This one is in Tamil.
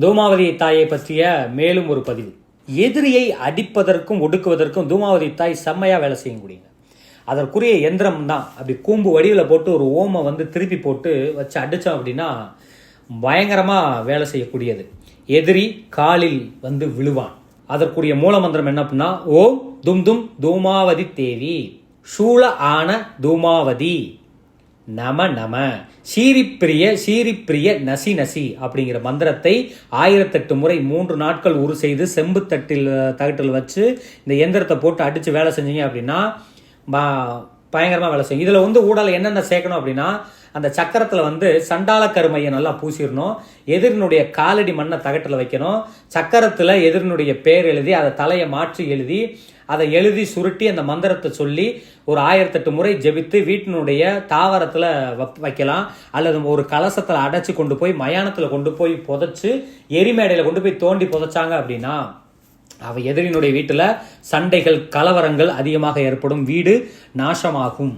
தூமாவதி தாயை பற்றிய மேலும் ஒரு பதிவு. எதிரியை அடிப்பதற்கும் ஒடுக்குவதற்கும் தூமாவதி தாய் செம்மையாக வேலை செய்ய முடியுங்க அதற்குரிய எந்திரம் தான் அப்படி கூம்பு வடிவில் போட்டு ஒரு ஓமை வந்து திருப்பி போட்டு வச்சு அடித்தோம் அப்படின்னா பயங்கரமாக வேலை செய்யக்கூடியது. எதிரி காலில் வந்து விழுவான். அதற்குரிய மூலமந்திரம் என்ன அப்படின்னா ஓம் தும் தும் தூமாவதி தேவி. சூழ ஆன தூமாவதி. நம நம. சீரிப்பிரிய சீரிப்பிரிய நசி நசி அப்படிங்கிற மந்திரத்தை ஆயிரத்தெட்டு முறை மூன்று நாட்கள் உரு செய்து செம்பு தட்டில் தகட்டில் வச்சு இந்த எந்திரத்தை போட்டு அடித்து வேலை செஞ்சீங்க அப்படின்னா பயங்கரமாக வேலை செய்யும். இதில் வந்து ஊடல் என்னென்ன சேர்க்கணும் அப்படின்னா அந்த சக்கரத்தில் வந்து சண்டால கருமையை நல்லா பூசிடணும். எதிரினுடைய காலடி மண்ணை தகட்டில் வைக்கணும். சக்கரத்தில் எதிரினுடைய பேர் எழுதி அதை தலையை மாற்றி எழுதி அதை எழுதி சுருட்டி அந்த மந்திரத்தை சொல்லி ஒரு ஆயிரத்தெட்டு முறை ஜெபித்து வீட்டினுடைய தாவரத்தில் வைக்கலாம். அல்லது ஒரு கலசத்தில் அடைச்சி கொண்டு போய் மயானத்தில் கொண்டு போய் புதைச்சு எரிமேடையில் கொண்டு போய் தோண்டி புதைச்சாங்க அப்படின்னா அவ எதிரினுடைய வீட்டில் சண்டைகள் கலவரங்கள் அதிகமாக ஏற்படும். வீடு நாசமாகும்.